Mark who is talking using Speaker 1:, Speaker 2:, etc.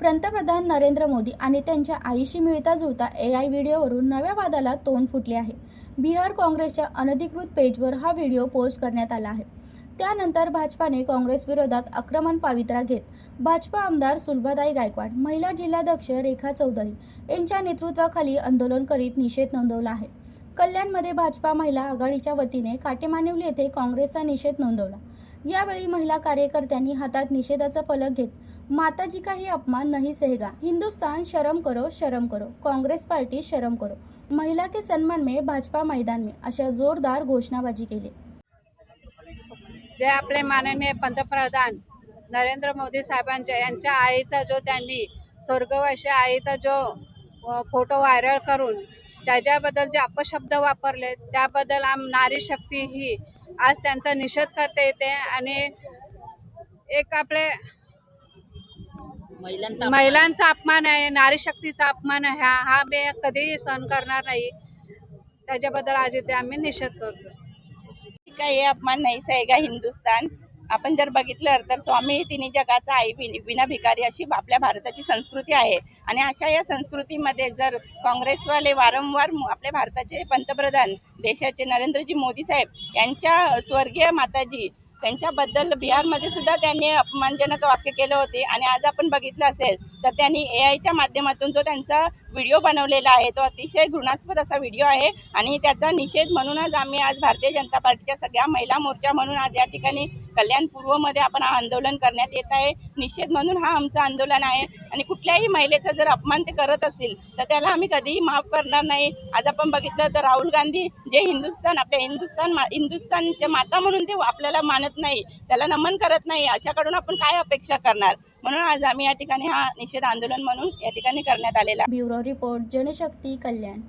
Speaker 1: पंतप्रधान नरेंद्र मोदी आणि त्यांच्या आईशी मिळता जुळता ए आय व्हिडिओवरून नव्या वादाला तोंड फुटले आहे. बिहार काँग्रेसच्या अनधिकृत पेजवर हा व्हिडिओ पोस्ट करण्यात आला आहे. त्यानंतर भाजपाने काँग्रेसविरोधात आक्रमण पावित्रा घेत भाजपा आमदार सुलभाताई गायकवाड महिला जिल्हाध्यक्ष रेखा चौधरी यांच्या नेतृत्वाखाली आंदोलन करीत निषेध नोंदवला आहे. कल्याणमध्ये भाजपा महिला आघाडीच्या वतीने काटेमानिवली येथे काँग्रेसचा निषेध नोंदवला. यावेळी महिला कार्यकर्त्यांनी हातात निषेधाचा फलक घेत माताजी का ही अपमान नहीं सहेगा. हिंदुस्तान शरम करो शरम करो. काँग्रेस पार्टी शरम करो. महिला के सन्मान में भाजपा मैदान में अशा जोरदार घोषणाबाजी केली.
Speaker 2: जे आपले माननीय पंतप्रधान नरेंद्र मोदी साहेबांच्या यांच्या आईचा जो त्यांनी स्वर्गवासी आईचा जो फोटो व्हायरल करून त्याच्याबद्दल जे अपशब्द वापरले त्याबद्दल आम नारी शक्ती ही आज त्यांचा निषेध करते येते आणि एक आपले
Speaker 3: महिलांचा
Speaker 2: महिलांचा अपमान आहे नारी शक्तीचा अपमान आहे हा हा मी कधीही सहन करणार नाही. त्याच्याबद्दल आज इथे आम्ही निषेध करतो
Speaker 4: का हे अपमान नाही सहेगा हिंदुस्तान आपण जर बघितलं तर स्वामी तिन्ही जगाचा आई विन- विना भिकारी अशी आपल्या भारताची संस्कृती आहे. आणि अशा या संस्कृतीमध्ये जर काँग्रेसवाले वारंवार आपल्या भारताचे पंतप्रधान देशाचे नरेंद्रजी मोदी साहेब यांच्या स्वर्गीय माताजी त्यांच्याबद्दल बिहारमध्ये सुद्धा त्यांनी अपमानजनक वाक्य केलं होते. आणि आज आपण बघितलं असेल तर त्यांनी ए आयच्या माध्यमातून जो त्यांचा व्हिडिओ बनवलेला आहे तो अतिशय घृणास्पद असा व्हिडिओ आहे. आणि त्याचा निषेध म्हणूनच आम्ही आज भारतीय जनता पार्टीच्या सगळ्या महिला मोर्चा म्हणून आज या ठिकाणी कल्याण पूर्वमध्ये आपण हा आंदोलन करण्यात येत आहे. निषेध म्हणून हा आमचं आंदोलन आहे. आणि कुठल्याही महिलेचा जर अपमान ते करत असतील तर त्याला आम्ही कधीही माफ करणार नाही. आज आपण बघितलं तर राहुल गांधी जे हिंदुस्थान आपल्या हिंदुस्थान मा हिंदुस्थानच्या माता म्हणून ते आपल्याला मानत नाही. त्याला नमन करत नाही. अशाकडून आपण काय अपेक्षा करणार? म्हणून आज आम्ही या ठिकाणी हा निषेध आंदोलन म्हणून या ठिकाणी करण्यात आलेला आहे.
Speaker 1: Bureau report Janashakti Kalyan.